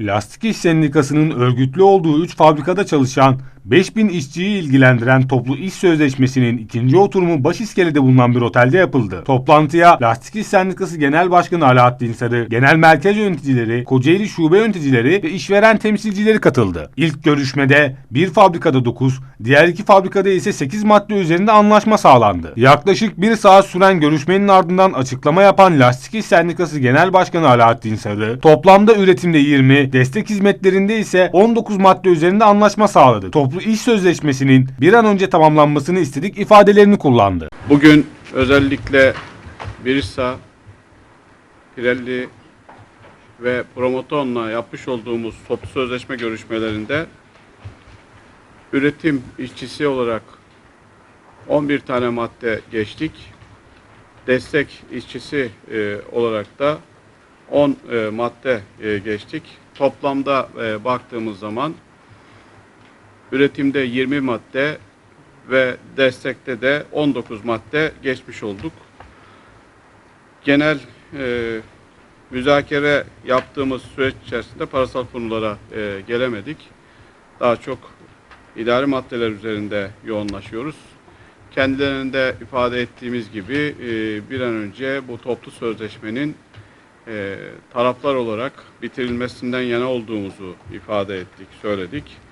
Lastik İş Sendikası'nın örgütlü olduğu 3 fabrikada çalışan 5000 işçiyi ilgilendiren toplu iş sözleşmesinin ikinci oturumu Başiskele'de bulunan bir otelde yapıldı. Toplantıya Lastik İş Sendikası Genel Başkanı Alaaddin Sarı, Genel Merkez Yöneticileri, Kocaeli Şube Yöneticileri ve işveren temsilcileri katıldı. İlk görüşmede bir fabrikada 9, diğer iki fabrikada ise 8 madde üzerinde anlaşma sağlandı. Yaklaşık bir saat süren görüşmenin ardından açıklama yapan Lastik İş Sendikası Genel Başkanı Alaaddin Sarı, toplamda üretimde 20, destek hizmetlerinde ise 19 madde üzerinde anlaşma sağladı. Toplu iş sözleşmesinin bir an önce tamamlanmasını istedik ifadelerini kullandı. Bugün özellikle Birisa, Pirelli ve Promoton'la yapmış olduğumuz toplu sözleşme görüşmelerinde üretim işçisi olarak 11 tane madde geçtik. Destek işçisi e, olarak da 10 e, madde e, geçtik. Toplamda e, baktığımız zaman üretimde 20 madde ve destekte de 19 madde geçmiş olduk. Genel e, müzakere yaptığımız süreç içerisinde parasal konulara e, gelemedik. Daha çok idari maddeler üzerinde yoğunlaşıyoruz. Kendilerinde ifade ettiğimiz gibi e, bir an önce bu toplu sözleşmenin e, taraflar olarak bitirilmesinden yana olduğumuzu ifade ettik, söyledik.